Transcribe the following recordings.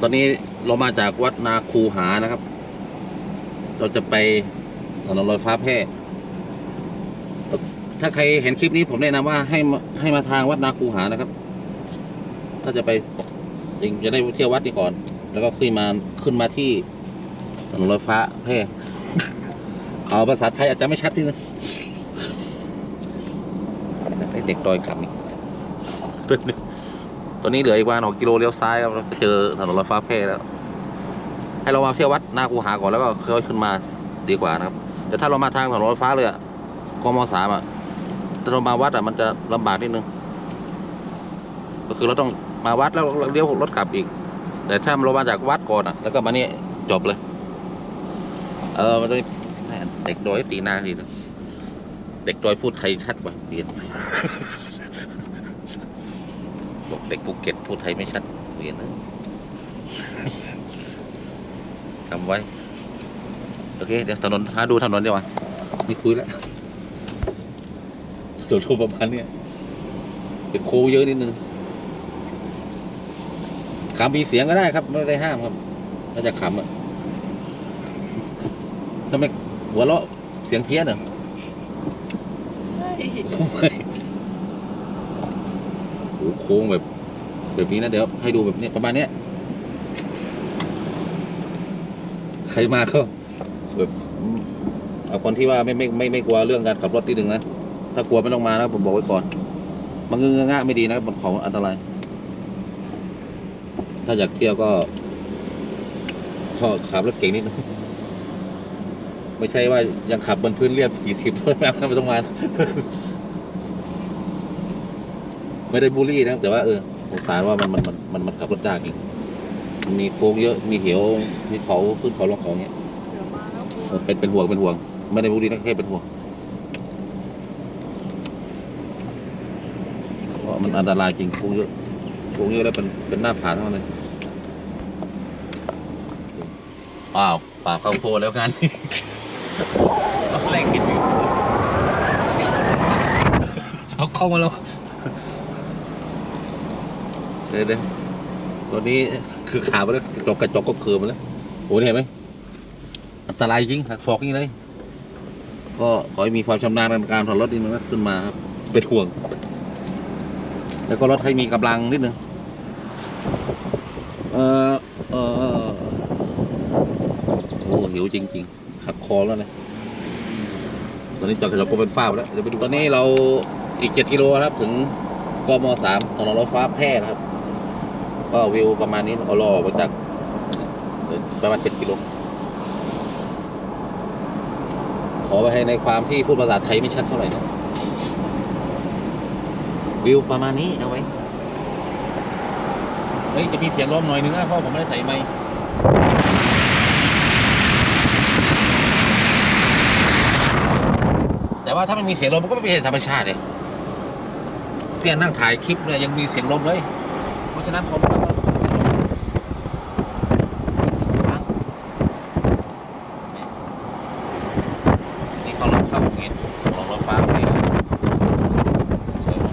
ตอนนี้เรามาจากวัดนาคูหานะครับ เราจะไปถนนลอยฟ้าแพร่ถ้าใครเห็นคลิปนี้ผมแนะนำว่าให้ให้มาทางวัดนาคูหานะครับ ถ้าจะไปจริงจะได้เที่ยววัดนี้ก่อน แล้วก็ขึ้นมาขึ้นมาที่ถนนลอยฟ้าแพร่เอาภาษาไทยอาจจะไม่ชัดที่นึงไอเด็กดอยขับนี่ ตอนนี้เหลืออีกประมาณหกกิโลเลี้ยวซ้ายครับเจอถนนรถไฟฟ้าแพร่แล้ว ให้เรามาเที่ยววัดหน้าคูหาก่อนแล้วก็ค่อยขึ้นมาดีกว่านะครับ แต่ถ้าเรามาทางถนนรถไฟฟ้าเลยอะกมสามอะถ้าเรามาวัดอะมันจะลำบากนิดนึง ก็คือเราต้องมาวัดแล้วเลี้ยวรถกลับอีก แต่ถ้าเรามาจากวัดก่อนอะแล้วก็มานี่จบเลย เออมันจะเด็กดอยตีหน้าทีนึงเด็กดอยพูดไทยชัดกว่าเรียน เด็กภูเก็ตพูดไทยไม่ชัดเรียนนะจำไว้ โอเค เดี๋ยวถนนหาดูถนนดีกว่าไม่คุยแล้วตัวรูปประมาณเนี้ยเด็กโคเยอะนิดนึงขำมีเสียงก็ได้ครับ ไม่ได้ห้ามครับถ้าจะขำอะทำไมหัวเราะเสียงเพี้ยนเหรอไม่โอ้โหโค้งแบบ แบบนี้นะเดี๋ยวให้ดูแบบนี้ประมาณเนี้ยใครมาก็แบบเอาคนที่ว่าไม่ไม่ไม่ไม่กลัวเรื่องการขับรถที่หนึ่งนะถ้ากลัวไม่ต้องมานะผมบอกไว้ก่อนมันงึงง่าไม่ดีนะบนเขาอันตราย ถ้าอยากเที่ยวก็ก็ขับรถเก่งนิดนึงไม่ใช่ว่ายังขับบนพื้นเรียบสี่สิบไม่ต้องมาไม่ได้บูลลี่นะแต่ว่าเออ สงสารว่ามันมันมันมันขับรถยากจริงมันมีโค้งเยอะมีเหวมีเขาขึ้นเขาลงเขาเนี้ยเป็นเป็นห่วงเป็นห่วง ไม่ได้บูลลี่นะแค่เป็นห่วงเพราะมันอันตรายจริงโค้งเยอะโค้งเยอะแล้วเป็นเป็นหน้าผาทั้งนั้นเลยอ้าวป่าเข้าโพดแล้วงานนี้เอาแรงกินอยู่เอาเข้ามาแล้ว เดี๋ยวเตัวนี้คือขาไปแล้วกระจกกระจกก็เคือมาแล้วโอ้เห็นไหมอันตรายจริงหักศอกนี่เลย ก็ขอให้มีความชำนาญในการถอดรถนิดนึงนขึ้นมาครับเป็นห่วง แล้วก็รถให้มีกำลังนิดนึงเออเออโอ้หิวจริงๆขัดคอแล้วนะตอนนี้จอดกระจกก็เป็นฝ้าไปแล้วเดี๋ยวไปดูตอนนี้เราอีกเจ็ดกิโลครับ ถึงกมสามถนนรถฟฟ้าแพร่ครับ ก็วิวประมาณนี้เอาล่อมาจากประมาณเจ็ดกิโลขอไปให้ในความที่พูดภาษาไทยไม่ชัดเท่าไหร่นะวิวประมาณนี้เอาไว้เฮ้ยจะมีเสียงลมหน่อยนึงนะเพราะผมไม่ได้ใส่ไมค์แต่ว่าถ้ามันมีเสียงลมมันก็ไม่เป็นธรรมชาติเลยเนี่ยนั่งถ่ายคลิปเนี่ยยังมีเสียงลมเลย ราะฉะนั้นผมก็ต้องเสียงลมนี่ก็ลองเข้าเงี้ยลองรถฟ้าไปสวยไหม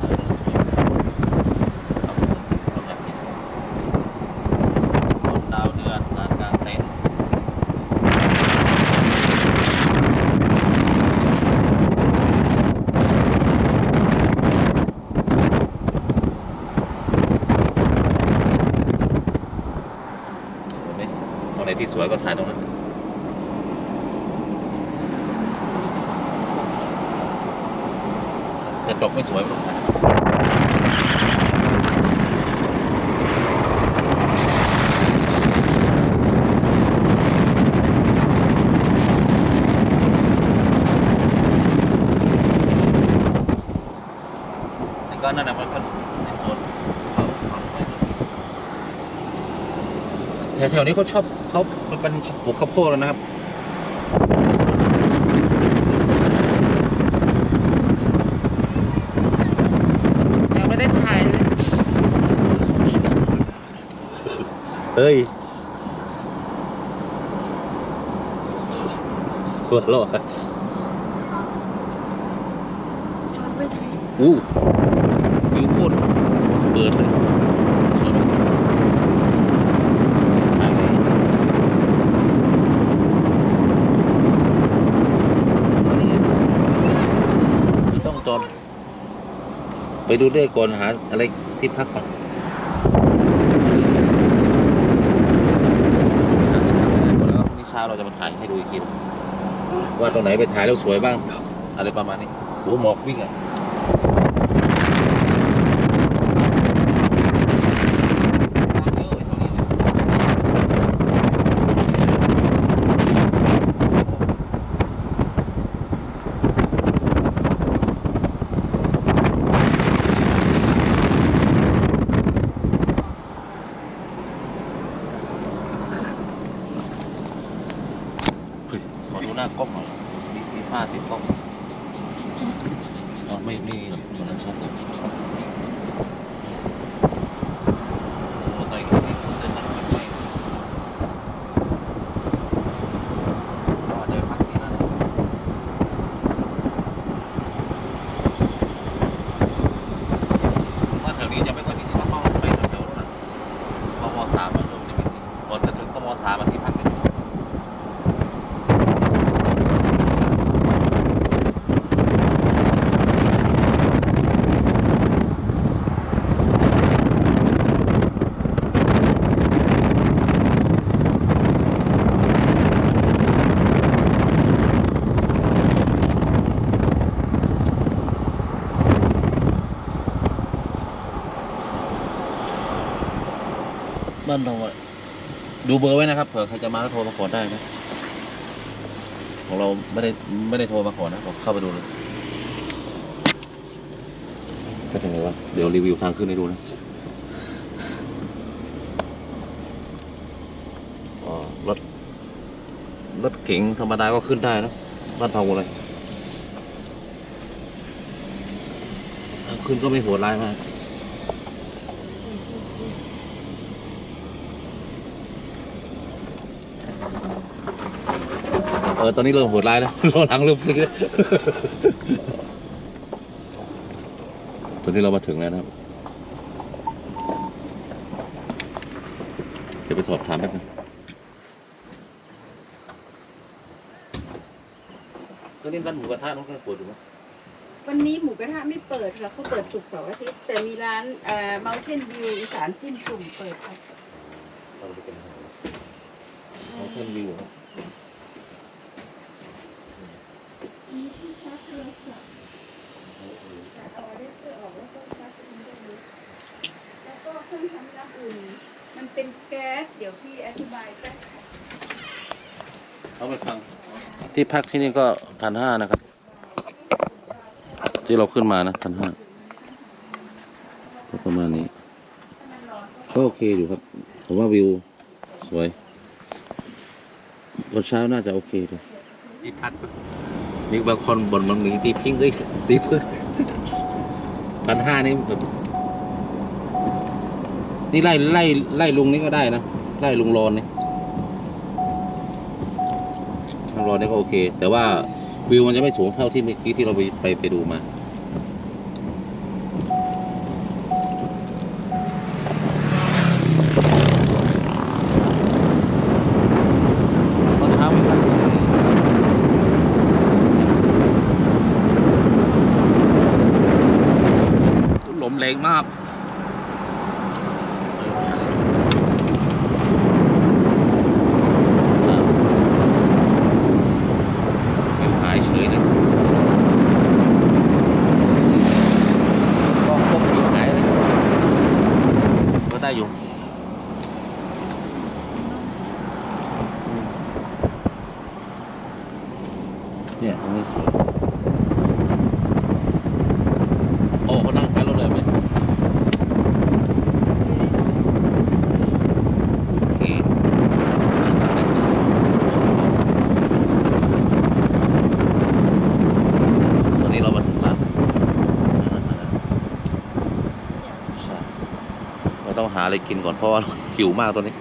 เออสวยเอาแบบนี้บนดาวเดือนลานกลางเต็นท์เห็นไหม ตรงไหนที่สวยก็ถ่ายตรงนั้น กระจกไม่สวยไม่ต้องถ่ายแต่ก็นั่นแหละมันก็ในโซนเขาเขาไม่ได้ แถวๆนี้เขาชอบเขามันเป็นปลูกข้าวโพดแล้วนะครับยังไม่ได้ถ่ายเลยเฮ้ยหัวเราะจอดไปถ่ายอู้วิวโคตรเปิดเลย ไปดูเลขก่อนหาอะไรที่พักก่อนแล้วนี่เช้าเราจะมาถ่ายให้ดูอีกทีว่าตรงไหนไปถ่ายแล้วสวยบ้าง อะไรประมาณนี้โอ้หมอกวิ่งอะเฮ้ยขอดูหน้ากล้องหน่อยมีมีผ้าติดกล้องอ๋อไม่ไม่มันนั้นชัดเลยโอ้ใส่กล้องนี่เดินทางไปไหนอ๋อเดินพักที่นั่นว่าแถวนี้จะไม่ค่อยมีที่พักเข้าไปแถวๆนู้นน่ะกมสามมันเริ่มจะมีพอจะถึงกมสามมาที่พักเนี่ย บ้านเราอะ ดูเบอร์ไว้นะครับเผื่อใครจะมาแล้วโทรมาก่อได้นะของเราไม่ได้ไม่ได้โทรมาก่อนะผมเข้าไปดูเลยก็เป็นไงวะเดี๋ยวรีวิวทางขึ้นให้ดูนะอ๋อรถรถเก๋งธรรมดาก็ขึ้นได้นะบ้านทองอะไรขึ้นก็ไม่โหดร้ายมาก เออ ตอนนี้เริ่มโหดร้ายแล้วรอหลังเริ่มฟิกแล้วตอนนี้เรามาถึงแล้วนะครับเดี๋ยวไปสอบถามแป๊บนึงตอนนี้ร้านหมูกระทะน้องก็เปิดอยู่ไหมวันนี้หมูกระทะไม่เปิดค่ะเขาเปิดศุกร์เสาร์อาทิตย์แต่มีร้านเอ่อ Mountain View อีสานจิ้มจุ่มเปิดค่ะ เราไปกินเขาเพิ่มวิวครับมีที่ชักโทรศัพท์แต่เอาอะแดปเตอร์ออกแล้วก็ชักอินได้เลยแล้วก็เครื่องทำน้ำอุ่น มันเป็นแก๊ส เดี๋ยวพี่อธิบายแป๊บเขาไปฟัง ที่พักที่นี่ก็พันห้านะครับ ที่เราขึ้นมานะพันห้าประมาณนี้ ก็โอเคอยู่ครับ ผมว่าวิว สวยตอนเช้าน่าจะโอเคเลยที่พัก มีบางคนบ่นบางมีตีพิงเอ้ยตีเพื่อนพันห้านี่แบบนี่ไล่ไล่ไล่ลุงนี่ก็ได้นะไล่ลุงรอนนี่ลุงรอนนี่ก็โอเค แต่ว่าวิวมันจะไม่สูงเท่าที่เมื่อกี้ที่เราไปไปไปดูมาายเลยก็ได้อยู่เนี่ยตรงนี้สวยโอ้เขานั่งท้ายรถเลยไหมโอเค ตอนนี้เรามาถึงร้านร้านอาหารใช่เราต้องหาอะไรกินก่อนเพราะว่าหิวมากตอนนี้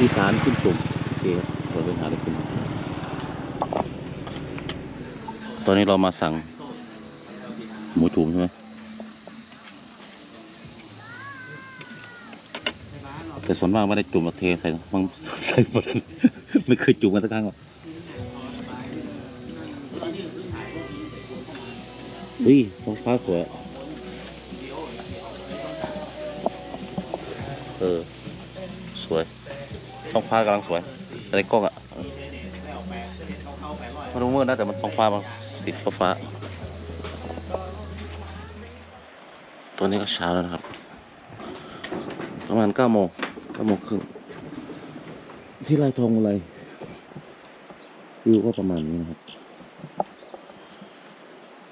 อีสานขึ้นสุ่มโอเคครับเราไปหาอะไรกินตอนนี้เรามาสั่ง หมูจุ่มใช่ไหมแต่ส่วนมากไม่ได้จุ่มมาเทใส่มันใส่หมดเลยไม่เคยจุ่มกันสักครั้งหรอก อุ้ยท้องฟ้าสวย เออ สวย ท้องฟ้ากำลังสวยแต่ในกล้องอะมันรู้มืดนะแต่มันท้องฟ้ามันสีฟ้าฟ้าตัวนี้ก็เช้าแล้วนะครับ ประมาณเก้าโมงเก้าโมงครึ่งที่ไรทองอะไรวิวก็ประมาณนี้นะครับ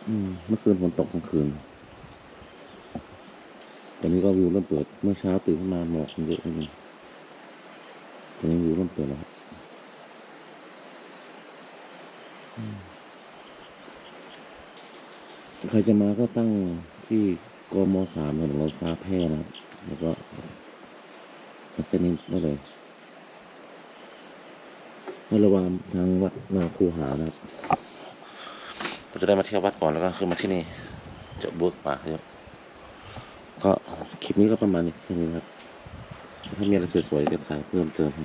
อืมเมื่อคืนฝนตกกลางคืนตอนนี้ก็วิวเริ่มเปิด เมื่อเช้าตื่นขึ้นมาหมอกเยอะนิดนึงตอนนี้วิวเริ่มเปิดแล้วครับใครจะมาก็ตั้งที่กมสามถนนรถไฟฟ้าแพร่นะครับ แล้วก็มาเส้นนี้ได้เลยให้ระวังทางวัดนาคูหานะครับ เราจะได้มาเที่ยววัดก่อนแล้วก็คือมาที่นี่จะบุกป่าเยอะก็คลิปนี้ก็ประมาณนี้ครับถ้ามีอะไรสวยๆจะถ่ายเพิ่มเติมให้